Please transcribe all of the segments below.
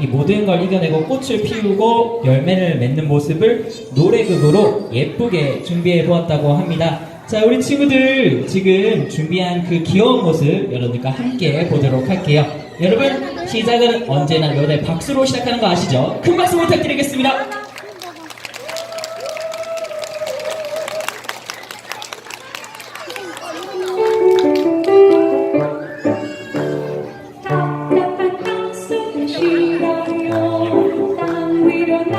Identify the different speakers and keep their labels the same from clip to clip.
Speaker 1: 이 모든 걸 이겨내고 꽃을 피우고 열매를 맺는 모습을 노래극으로 예쁘게 준비해 보았다고 합니다. 자, 우리 친구들 지금 준비한 그 귀여운 모습 여러분들과 함께 보도록 할게요. 여러분, 시작은 언제나 여대 박수로 시작하는 거 아시죠? 큰 박수 부탁드리겠습니다.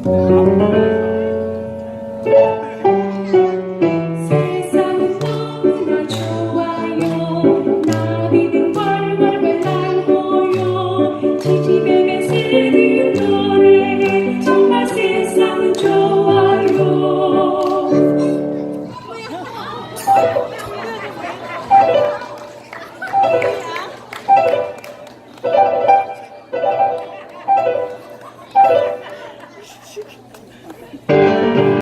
Speaker 2: Thank you.